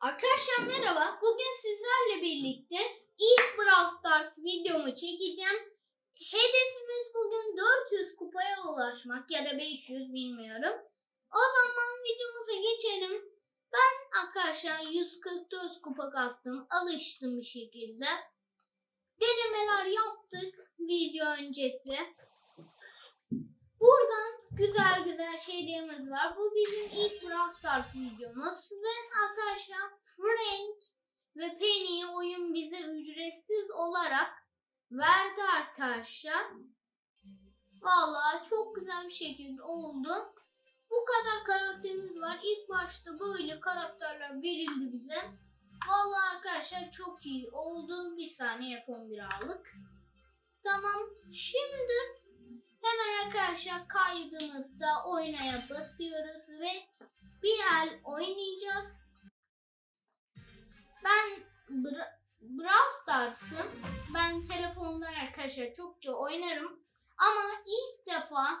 Arkadaşlar merhaba. Bugün sizlerle birlikte ilk Brawl Stars videomu çekeceğim. Hedefimiz bugün 400 kupaya ulaşmak ya da 500 bilmiyorum. O zaman videomuza geçelim. Ben arkadaşlar 144 kupa kastım. Alıştım bir şekilde. Denemeler yaptık video öncesi. Buradan güzel güzel şeylerimiz var. Bu bizim ilk Brawl Stars videomuz. Ve arkadaşlar Frank ve Penny oyun bize ücretsiz olarak verdi arkadaşlar. Vallahi çok güzel bir şekilde oldu. Bu kadar karakterimiz var. İlk başta böyle karakterler verildi bize. Vallahi arkadaşlar çok iyi oldu. Bir saniye F11 aldık. Tamam. Şimdi Hemen arkadaşlar kaydımızda oynaya basıyoruz ve bir el oynayacağız. Ben Bra- Brawl Stars'ı ben telefondan arkadaşlar çokça oynarım. Ama ilk defa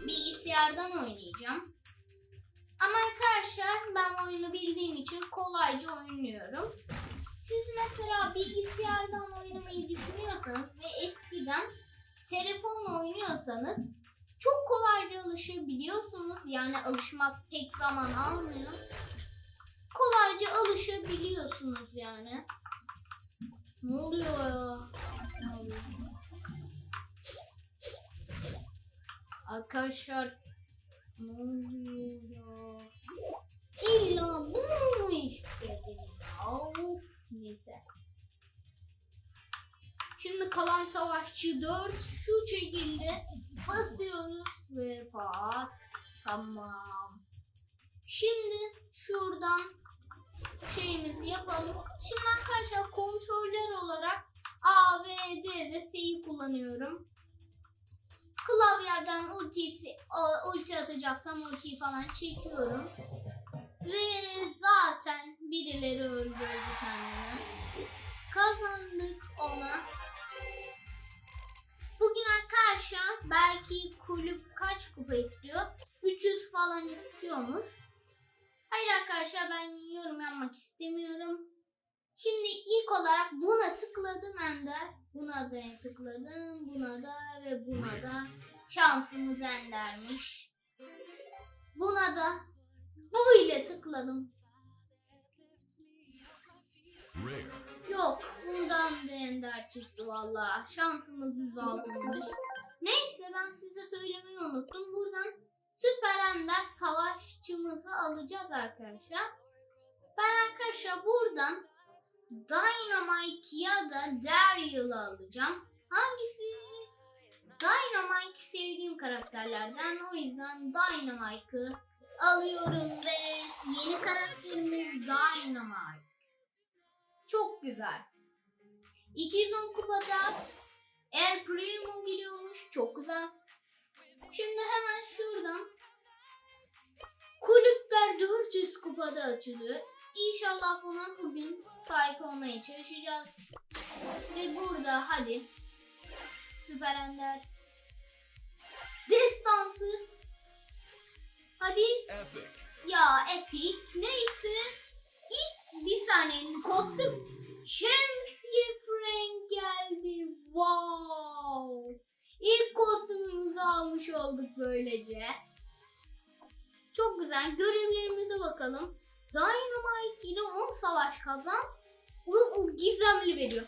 bilgisayardan oynayacağım. Ama arkadaşlar ben oyunu bildiğim için kolayca oynuyorum. Siz mesela bilgisayardan oynamayı düşünüyorsanız ve eskiden telefonla oynuyorsanız çok kolayca alışabiliyorsunuz. Yani alışmak pek zaman almıyor. Kolayca alışabiliyorsunuz yani. Ne oluyor ya? Ne oluyor? Arkadaşlar ne oluyor ya? Şimdi kalan savaşçı 4 şu şekilde basıyoruz ve pat. Tamam. Şimdi şuradan şeyimizi yapalım. Şimdi arkadaşlar kontroller olarak A, V, D ve S'yi kullanıyorum. Klavyeden ultisi, ulti atacaksam ultiyi falan çekiyorum. Ve zaten birileri öldürdü kendini. Kazandık ona. Bugün arkadaşlar belki kulüp kaç kupa istiyor? 300 falan istiyormuş. Hayır arkadaşlar ben yorum yapmak istemiyorum. Şimdi ilk olarak buna tıkladım Ender. Buna da tıkladım. Buna da ve buna da. Şansımız Ender'miş. Buna da bu ile tıkladım. Rare. Yok bundan da ender çıktı valla. Şansımız 106'mış. Neyse ben size söylemeyi unuttum. Buradan süper ender savaşçımızı alacağız arkadaşlar. Ben arkadaşlar buradan Dynamite ya da Daryl'ı alacağım. Hangisi? Dynamite sevdiğim karakterlerden. O yüzden Dynamite'ı alıyorum ve yeni karakterimiz Dynamite. Çok güzel. 210 kupada El Primo geliyormuş. Çok güzel. Şimdi hemen şuradan kulüpler 400 kupada açılıyor. İnşallah buna bugün sahip olmaya çalışacağız. Ve burada hadi Süper Ender Destansı Hadi Epic. ya Epic neyse ilk bir saniye kostüm Şemsiye Frank geldi. Wow. İlk kostümümüzü almış olduk böylece. Çok güzel. Görevlerimize bakalım. Dynamite ile 10 savaş kazan. Bu, gizemli veriyor.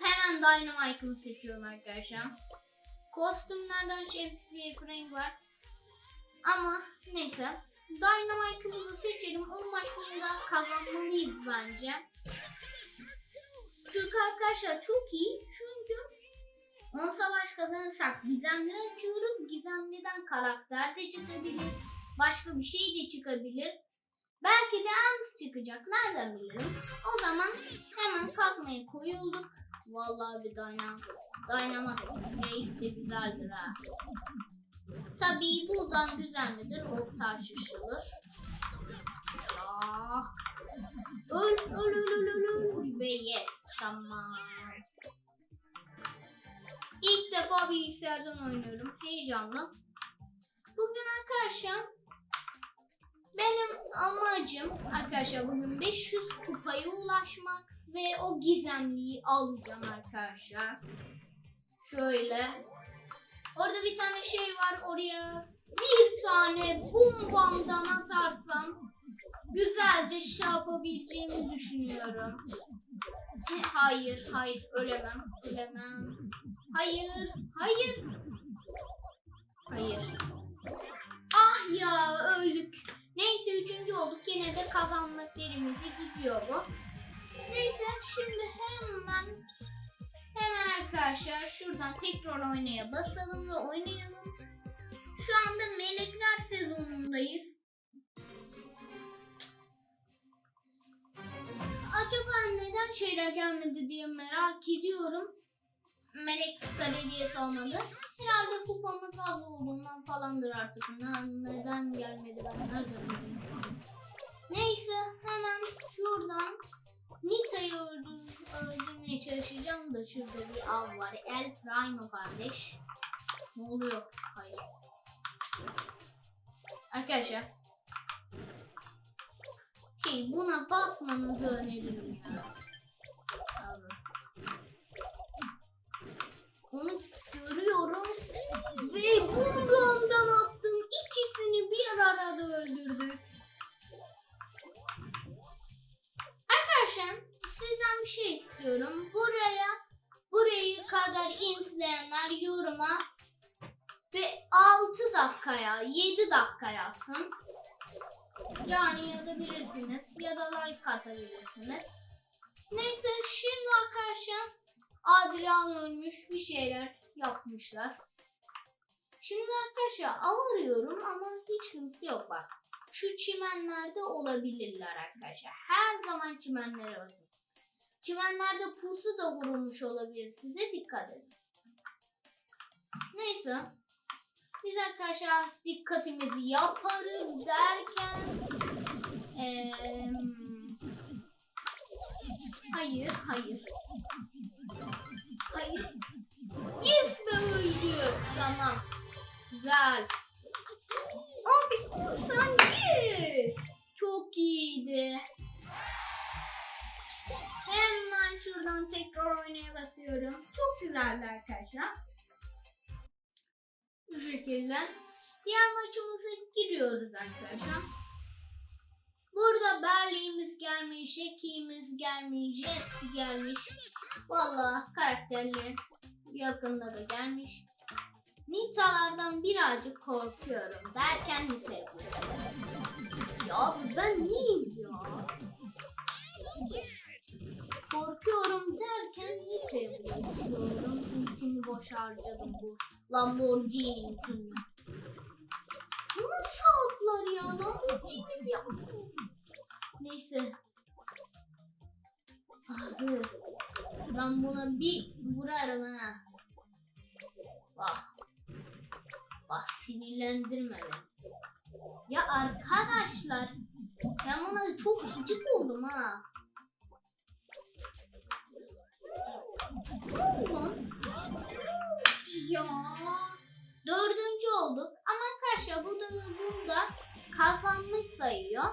Hemen Dynamite'ımı seçiyorum arkadaşlar. Kostümlerden Şemsiye Frank var. Ama neyse. Dynamite'ımızı seçelim. 10 maç sonunda kazanmalıyız bence. Çünkü arkadaşlar çok iyi. Çünkü 10 savaş kazanırsak gizemli açıyoruz. Gizemliden karakter de çıkabilir. Başka bir şey de çıkabilir. Belki de Ems çıkacak. Nereden bilirim? O zaman hemen kazmaya koyulduk. Vallahi bir Dynamite. Dynamite Reis de güzeldir ha. Tabii buradan güzel midir? O tartışılır. Ya. Öl öl öl öl öl. Ve yes. Tamam. İlk defa bilgisayardan oynuyorum. Heyecanlı. Bugün arkadaşlar benim amacım arkadaşlar bugün 500 kupaya ulaşmak ve o gizemliyi alacağım arkadaşlar. Şöyle. Orada bir tane şey var. Oraya bir tane bombamdan atarsam güzelce şey yapabileceğimi düşünüyorum. He, Hayır, hayır, ölemem, ölemem. Hayır, hayır. Hayır. Ah ya, öldük. Neyse üçüncü olduk. Yine de kazanma serimize gidiyor bu. Neyse şimdi hemen hemen arkadaşlar şuradan tekrar oynaya basalım ve oynayalım. Şu anda melekler sezonundayız. Acaba neden şeyler gelmedi diye merak ediyorum. Melek Star hediyesi olmadı. Herhalde kupamız az olduğundan falandır artık. Ne- Neden gelmedi ben. Neyse hemen şuradan Nita'yı öldür, öldürmeye çalışacağım da şurada bir av var. El Primo kardeş. Ne oluyor? Hayır. Arkadaşlar. Şey buna basmanızı öneririm ya. Abi. Onu görüyorum ve bundan attım. İkisini bir arada öldürdük. Bir şey istiyorum. Buraya burayı kadar izleyenler yoruma ve 6 dakikaya 7 dakika yazsın. Yani yazabilirsiniz ya da like atabilirsiniz. Neyse şimdi arkadaşlar Adrian ölmüş bir şeyler yapmışlar. Şimdi arkadaşlar av arıyorum ama hiç kimse yok bak. Şu çimenlerde olabilirler arkadaşlar. Her zaman çimenlere bakın. Çimenlerde pusu da vurulmuş olabilir. Size dikkat edin. Neyse. Biz arkadaşlar dikkatimizi yaparız derken eee, hayır hayır. Hayır. Yes be öldü. Tamam. Güzel. Abi sen yes. Çok iyiydi hemen şuradan tekrar oynaya basıyorum çok güzeldi arkadaşlar bu şekilde. Diğer maçımıza giriyoruz arkadaşlar. Burada Berli'miz gelmiş, Jackie'miz gelmiş, Jet gelmiş. Valla karakterler yakında da gelmiş. Nita'lardan birazcık korkuyorum derken Nita'ya koşuyorum. Ya ben neyim ya? Korkuyorum derken Nita'ya koşuyorum. Ultimi boş harcadım bu Lamborghini için. Bu nasıl atlar ya? Lamborghini ya. Neyse. Abi. Ben buna bir vurarım ha. Bak. Bak sinirlendirme beni. Ya arkadaşlar. Ben buna çok gıcık oldum ha. Lan. Ya. Dördüncü olduk. Ama arkadaşlar bu da bunda kazanmış sayıyor.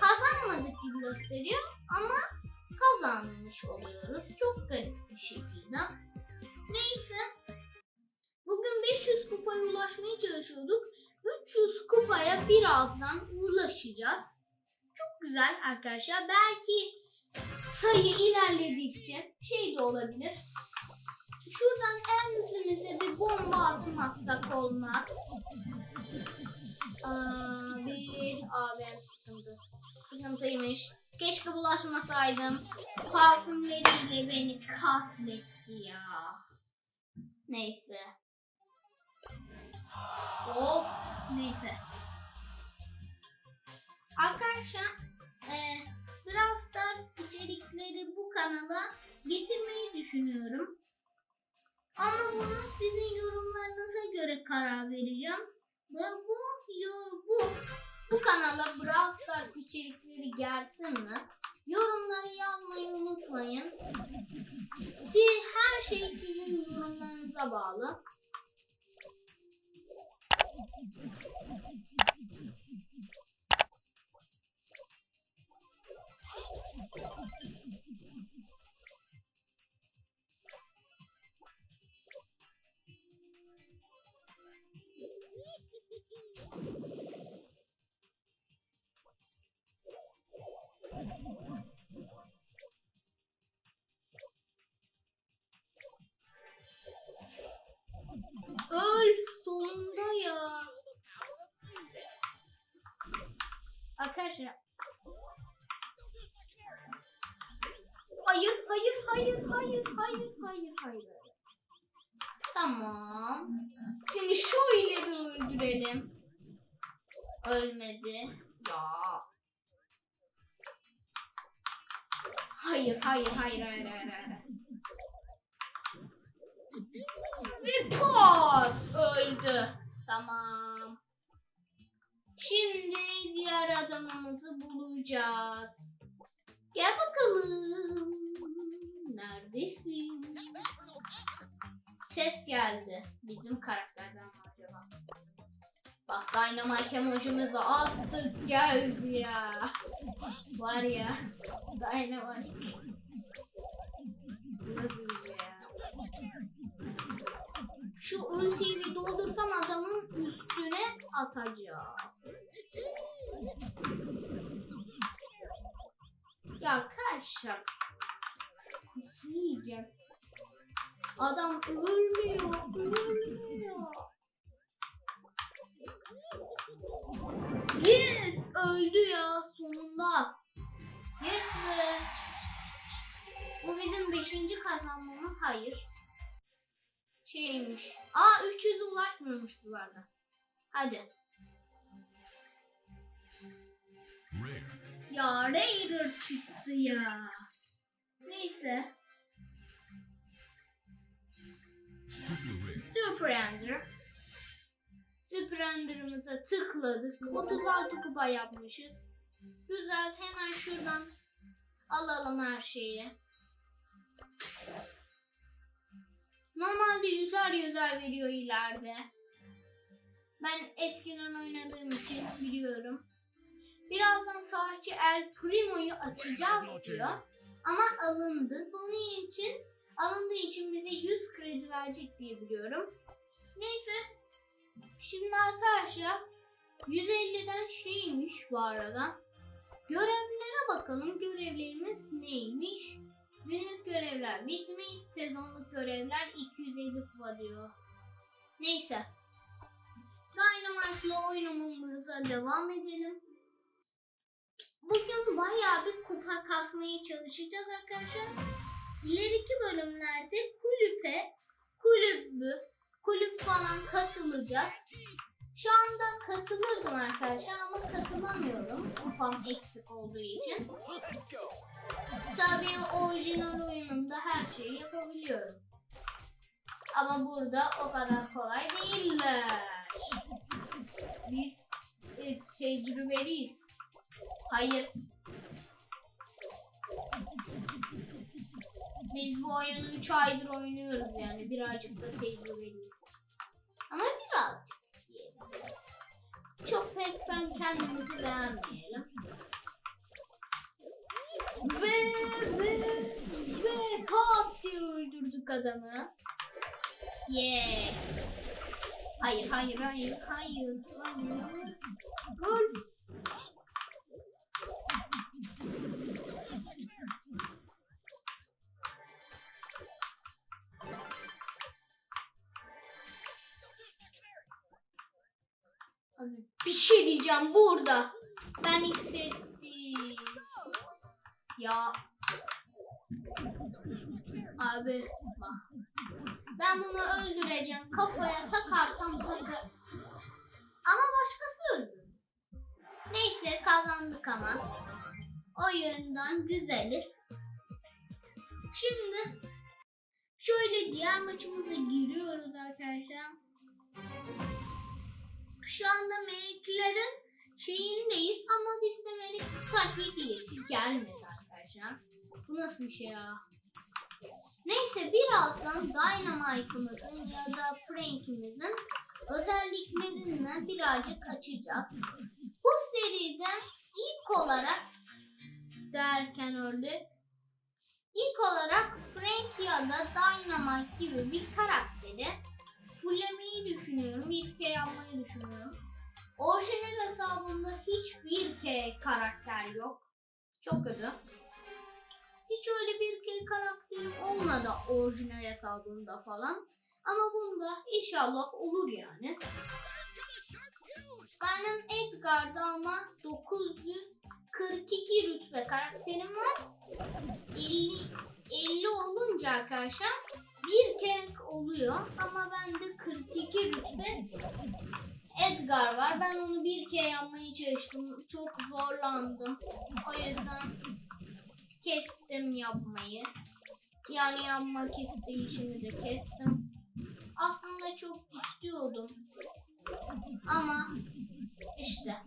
Kazanmadık gibi gösteriyor ama kazanmış oluyoruz. Çok garip bir şekilde. Neyse. Bugün 500 kupaya ulaşmaya çalışıyorduk. 300 kupaya birazdan ulaşacağız. Çok güzel arkadaşlar. Belki sayı ilerledikçe şey de olabilir. Şuradan elimize bir bomba atmakta olmaz. Bir abi sıkıntı. Sıkıntıymış. Keşke bulaşmasaydım. Parfümleriyle beni katletti ya. Neyse. Of neyse. Arkadaşlar eee Brawl Stars içerikleri bu kanala getirmeyi düşünüyorum. Ama bunu sizin yorumlarınıza göre karar vereceğim. Ve bu bu bu kanala Brawl Stars içerikleri gelsin mi? Yorumları yazmayı unutmayın. Siz her şey sizin yorumlarınıza bağlı. Ya. Arkadaşlar. Hayır, hayır, hayır, hayır, hayır, hayır, hayır. Tamam. Şimdi şöyle bir öldürelim. Ölmedi. Ya. Hayır, hayır, hayır, hayır, hayır, hayır. Report öldü. Tamam. Şimdi diğer adamımızı bulacağız. Gel bakalım. Neredesin? Ses geldi. Bizim karakterden mi acaba? Bak Dynamite emojimizi attık geldi ya. Var ya. Dynamite. Nasıl ya? Şu ultiyi bir doldursam adamın üstüne atacağım. Ya arkadaşlar. Kafayı yiyeceğim. Adam ölmüyor, ölmüyor. Yes! Öldü ya sonunda. Yes be. Bu bizim beşinci kazanmamız. Hayır. Şeymiş. Aa 300'e ulaşmıyormuş bu arada. Hadi. Rare. Ya Raider çıktı ya. Neyse. Super rare. Super Ender. Tıkladık. 36 kupa yapmışız. Güzel. Hemen şuradan alalım her şeyi. Normalde yüzer yüzer veriyor ileride. Ben eskiden oynadığım için biliyorum. Birazdan savaşçı El Primo'yu açacağız diyor. Ama alındı. Bunun için alındığı için bize 100 kredi verecek diye biliyorum. Neyse. Şimdi arkadaşlar 150'den şeymiş bu arada. Görevlere bakalım. Görevlerimiz neymiş? Günlük görevler bitmiş. Sezonluk görevler 250 kupa diyor. Neyse. Dynamite'la oynamamıza devam edelim. Bugün bayağı bir kupa kasmaya çalışacağız arkadaşlar. İleriki bölümlerde kulüpe, kulübü, kulüp falan katılacağız. Şu anda katılırdım arkadaşlar ama katılamıyorum. Kupam eksik olduğu için. Tabii orijinal oyunumda her şeyi yapabiliyorum. Ama burada o kadar kolay değiller. Biz e, tecrübeliyiz. Hayır. Biz bu oyunu 3 aydır oynuyoruz yani birazcık da tecrübeliyiz. Ama birazcık diyelim. Çok pek ben kendimizi beğenmeyelim. Ve ve ve pat diye öldürdük adamı. Yeah. Hayır hayır hayır hayır hayır. Abi, Bir şey diyeceğim burada. Ben hissettim. Ya. Abi bak. Ben bunu öldüreceğim. Kafaya takarsam takı. Ama başkası öldü. Neyse kazandık ama. Oyundan güzeliz. Şimdi şöyle diğer maçımıza giriyoruz arkadaşlar. Şu anda meleklerin şeyindeyiz ama bizde melek takviye değil. Gelmedi. Bu nasıl bir şey ya? Neyse birazdan Dynamite'ımızın ya da Frank'imizin özelliklerinden birazcık açacağız. Bu seride ilk olarak derken öyle ilk olarak Frank ya da Dynamite gibi bir karakteri fullemeyi düşünüyorum. Bir kere yapmayı düşünüyorum. Orijinal hesabımda hiçbir kere karakter yok. Çok kötü. Hiç öyle bir karakterim olmadı orijinal hesabımda falan. Ama bunda inşallah olur yani. Benim Edgar'da ama 942 rütbe karakterim var. 50, 50 olunca arkadaşlar bir kere oluyor ama bende 42 rütbe Edgar var. Ben onu bir kere yapmaya çalıştım. Çok zorlandım. O yüzden kestim yapmayı. Yani yapmak isteyişimi de kestim. Aslında çok istiyordum. Ama işte.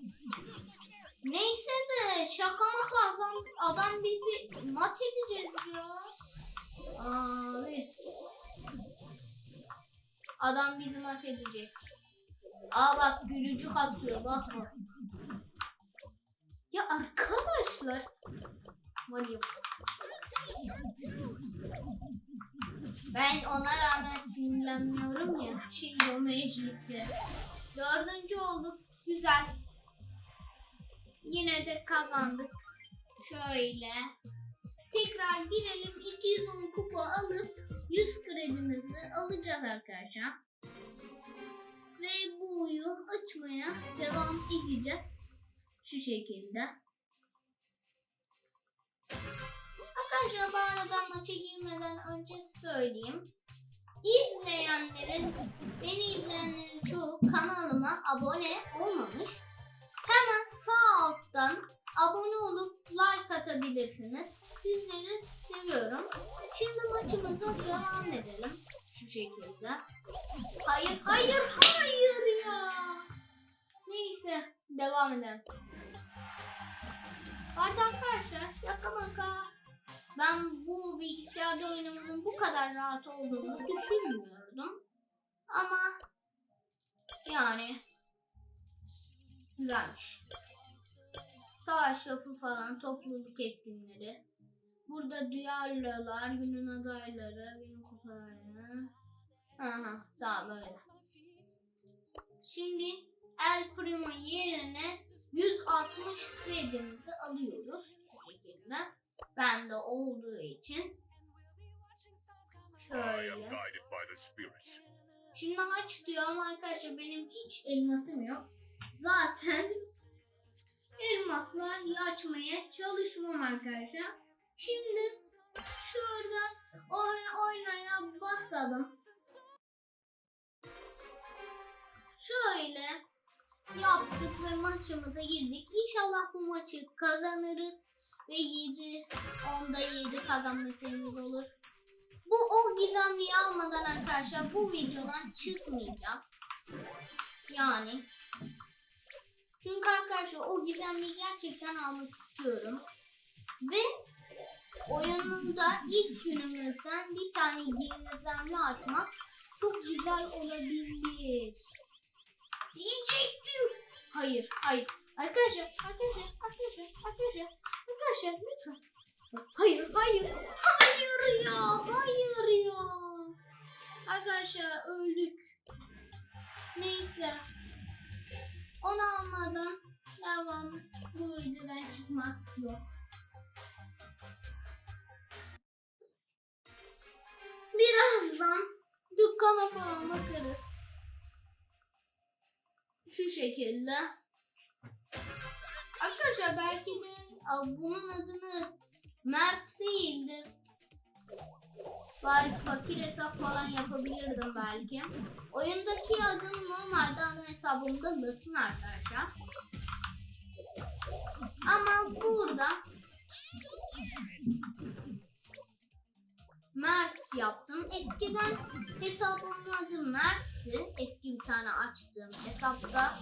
Neyse de şaka maka adam, adam bizi maç edeceğiz ya. Abi. Adam bizi maç edecek. Aa bak gülücük atıyor bak bak. Ya arkadaşlar. Ya. Ben ona rağmen sinirlenmiyorum ya. Şimdi o meclisi. Dördüncü olduk. Güzel. Yine de kazandık. Şöyle. Tekrar girelim. 210 kupa alıp 100 kredimizi alacağız arkadaşlar. Ve bu uyu açmaya devam edeceğiz. Şu şekilde. Arkadaşlar bu arada maça girmeden önce söyleyeyim. İzleyenlerin, beni izleyenlerin çoğu kanalıma abone olmamış. Hemen sağ alttan abone olup like atabilirsiniz. Sizleri seviyorum. Şimdi maçımıza devam edelim. Şu şekilde. Hayır, hayır, hayır ya. Neyse, devam edelim. Vardı arkadaşlar, şaka maka. Ben bu bilgisayarda oynamanın bu kadar rahat olduğunu düşünmüyordum. Ama yani güzelmiş. Savaş topu falan, topluluk etkinleri. Burada duyarlılar, günün adayları, gün kupaları. Aha, sağ böyle. Şimdi El Primo yerine 160 kredimizi alıyoruz. Bu şekilde. Bende olduğu için. Şöyle. Şimdi aç diyor ama arkadaşlar benim hiç elmasım yok. Zaten elmasla açmaya çalışmam arkadaşlar. Şimdi şuradan oyn oynaya basalım. Şöyle yaptık ve maçımıza girdik. İnşallah bu maçı kazanırız ve 7 onda 7 kazanma olur. Bu o gizemliyi almadan arkadaşlar bu videodan çıkmayacağım. Yani. Çünkü arkadaşlar o gizemliyi gerçekten almak istiyorum. Ve oyununda ilk günümüzden bir tane gizemli açmak çok güzel olabilir. Diyecektim. Hayır, hayır. Arkadaşlar, arkadaşlar, arkadaşlar, arkadaşlar, arkadaşlar lütfen. Hayır, hayır. Hayır ya, hayır ya. Arkadaşlar öldük. Neyse. Onu almadan devam bu videodan çıkmak yok. Birazdan dükkana falan bakarız. Şu şekilde. Arkadaşlar belki de bunun adını Mert değildi. Bari fakir hesap falan yapabilirdim belki. Oyundaki adım normalde ana hesabımda Lasın arkadaşlar. Ama burada Mert yaptım. Eskiden hesabımın adı Mert'ti. Eski bir tane açtığım hesapta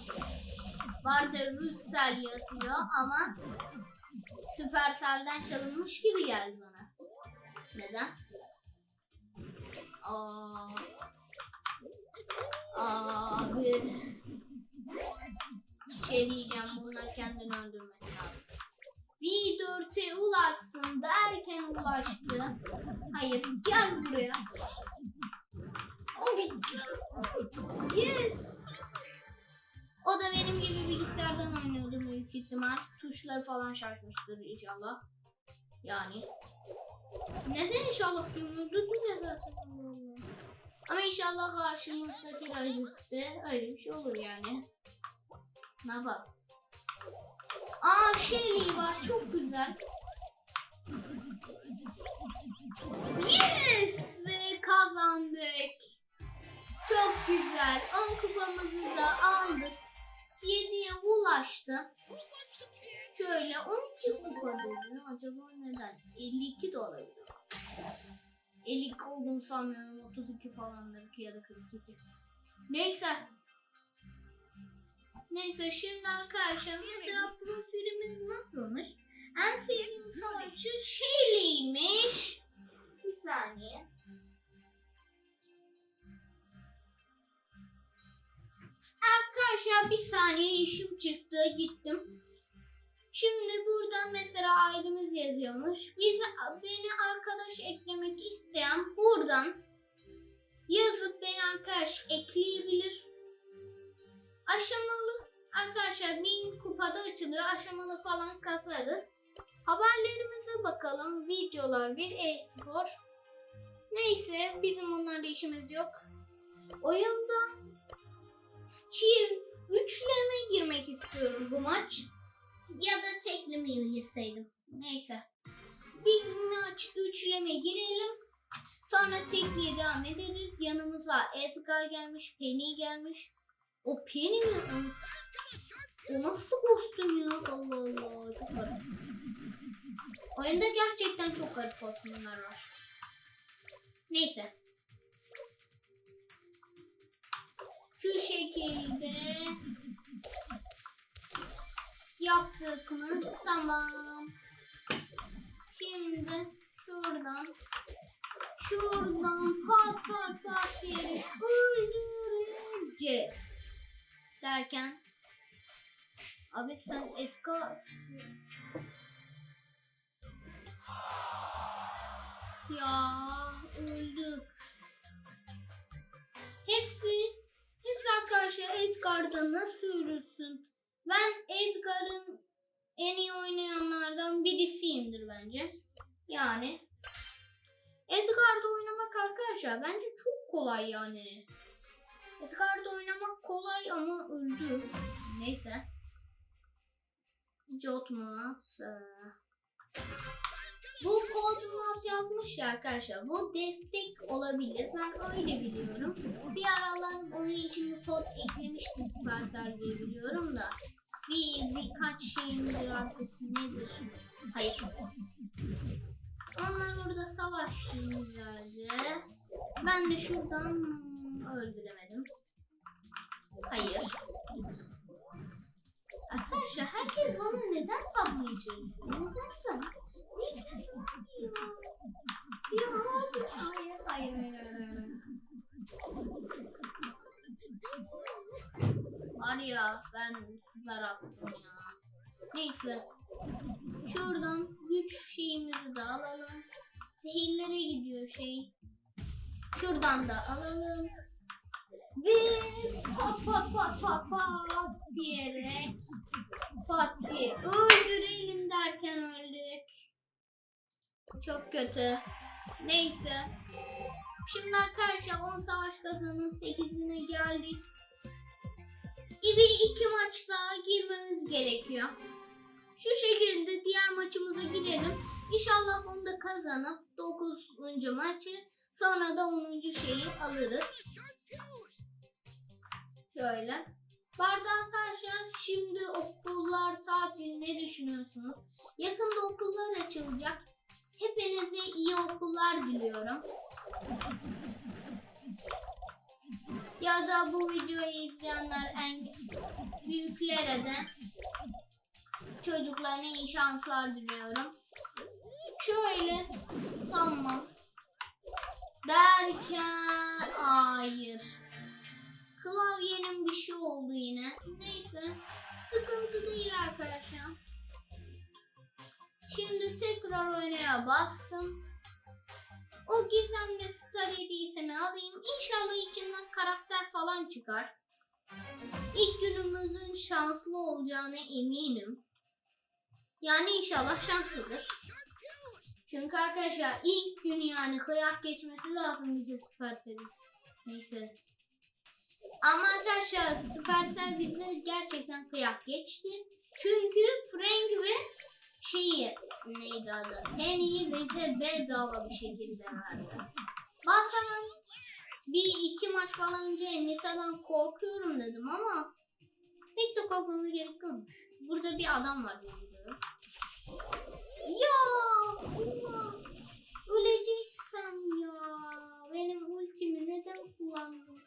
vardı Rüssel yazıyor ama Supercell'den çalınmış gibi geldi bana. Neden? Aa, abi. Şey diyeceğim bunlar kendini öldürmesi lazım. Bir dörte ulaşsın derken ulaştı. Hayır gel buraya. Yes. O da benim gibi bilgisayardan oynuyordu büyük ihtimal. Tuşları falan şaşmıştır inşallah. Yani. Neden inşallah diyorum? Düzgün zaten. Ama inşallah karşımızdaki rakipte öyle bir şey olur yani. Ne yapalım? Aa Shelly var çok güzel. Yes! Ve kazandık. Çok güzel. 10 kupamızı da aldık. 7'ye ulaştı. Şöyle 12 kupa dedi. Acaba neden? 52 de olabilir. 52 olduğunu sanmıyorum. 32 falandır ya da 42. Neyse. Neyse şimdi arkadaşlar mesela profilimiz nasılmış? En sevdiğim savaşçı Shelly'ymiş. Bir saniye. Bir saniye işim çıktı gittim. Şimdi burada mesela ailemiz yazıyormuş. Bize beni arkadaş eklemek isteyen buradan yazıp beni arkadaş ekleyebilir. Aşamalı arkadaşlar bin kupada açılıyor. Aşamalı falan kasarız. Haberlerimize bakalım. Videolar bir e-spor. Neyse bizim onlarla işimiz yok. Oyunda çift üçleme girmek istiyorum bu maç. Ya da teklemeyi girseydim. Neyse. Bir maç üçleme girelim. Sonra tekliye devam ederiz. Yanımıza Edgar gelmiş, Penny gelmiş. O Penny mi? O nasıl kostüm ya? Allah Allah. Çok garip. Oyunda gerçekten çok garip kostümler var. Neyse. Şu şekilde yaptık mı? Tamam. Şimdi şuradan şuradan pat pat pat diye öldüreceğiz. Derken abi sen Edgar ya öldük. Hepsi hepsi arkadaşlar Edgar'da nasıl ölürsün? Ben Edgar'ın en iyi oynayanlardan birisiyimdir bence. Yani Edgar'da oynamak arkadaşlar bence çok kolay yani. Edgar'da oynamak kolay ama öldü. Neyse. Jotmat. Bu kodmat yazmış ya arkadaşlar. Bu destek olabilir. Ben öyle biliyorum. Bir aralar onun için bir kod eklemiştim Supercell diye biliyorum da. Bir birkaç şeyimdir artık nedir? Hayır. Onlar orada savaştılar. Ben de şuradan öldüremedim. Hayır. Git. Arkadaşlar herkes bana neden çalışıyor? Neden ben? Var ya ben süper attım ya. Neyse. Şuradan güç şeyimizi de alalım. Zehirlere gidiyor şey. Şuradan da alalım. Ve pat pat pat pat pat diyerek pat diye öldürelim derken öldük. Çok kötü. Neyse. Şimdi arkadaşlar 10 savaş kazanın 8'ine geldik. gibi iki maç daha girmemiz gerekiyor. Şu şekilde diğer maçımıza girelim. İnşallah onu da kazanıp 9. maçı sonra da 10. şeyi alırız. Şöyle. Bu arada arkadaşlar şimdi okullar tatil ne düşünüyorsunuz? Yakında okullar açılacak. Hepinize iyi okullar diliyorum. Ya da bu videoyu izleyenler en büyüklere de çocuklarına iyi şanslar diliyorum. Şöyle tamam. Derken hayır. Klavyenin bir şey oldu yine. Neyse. Sıkıntı değil arkadaşlar. Şimdi tekrar oynaya bastım. O gizemli star hediyesini alayım. İnşallah içinden karakter falan çıkar. İlk günümüzün şanslı olacağına eminim. Yani inşallah şanslıdır. Çünkü arkadaşlar ilk gün yani kıyak geçmesi lazım bize süper seri. Neyse. Ama arkadaşlar Supercell bizi gerçekten kıyak geçti. Çünkü Frank ve neydi adı? Penny'i bize bedava bir şekilde verdi. Bakalım bir iki maç falan önce Nita'dan korkuyorum dedim ama pek de korkmama gerek yokmuş. Burada bir adam var biliyorum. Ya Uma, ya. Benim ultimi neden kullandın?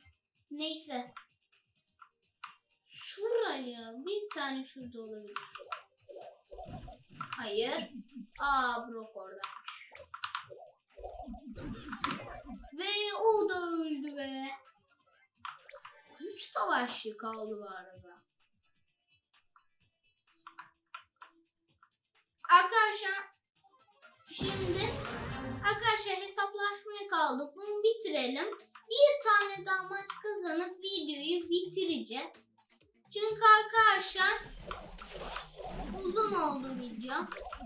Neyse. Şuraya bir tane şurada olabilir. Hayır. Aa Brock orada. Ve o da öldü be. Üç savaşçı kaldı bu arada. Arkadaşlar şimdi arkadaşlar hesaplaşmaya kaldık. Bunu bitirelim. Bir tane daha maç kazanıp videoyu bitireceğiz. Çünkü arkadaşlar uzun oldu video.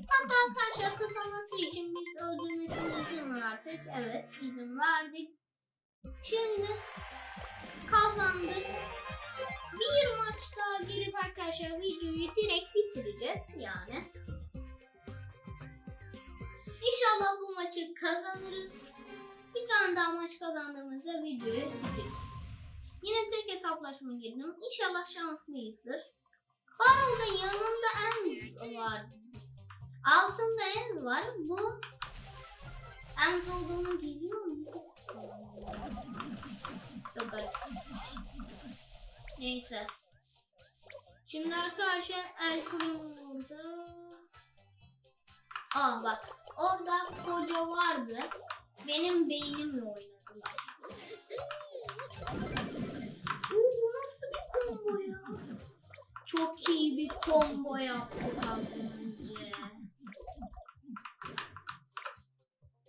Hatta arkadaşlar kısaması için biz öldürmesine izin versek? Evet izin verdik. Şimdi kazandık. Bir maç daha girip arkadaşlar videoyu direkt bitireceğiz yani. İnşallah bu maçı kazanırız. Bir tane daha maç kazandığımızda videoyu bitiririz. Yine tek hesaplaşma girdim. İnşallah şanslıyızdır. Baron'da yanında en var. Altında en var. Bu en olduğunu biliyor mu? Neyse. Şimdi arkadaşlar el kurumu burada. Aa bak. Orada koca vardı. Benim beynimle oynadılar. Çok iyi bir combo yaptık az önce.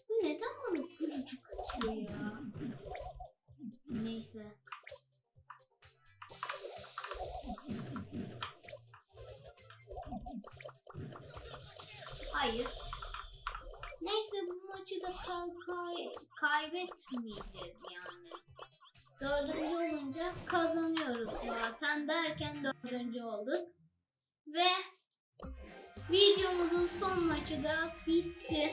Bu neden bana küçücük atıyor ya? Neyse. Hayır. Neyse bu maçı da kay- kay- kaybetmeyeceğiz yani. Dördüncü olunca kazanıyoruz zaten derken dördüncü olduk. Ve videomuzun son maçı da bitti.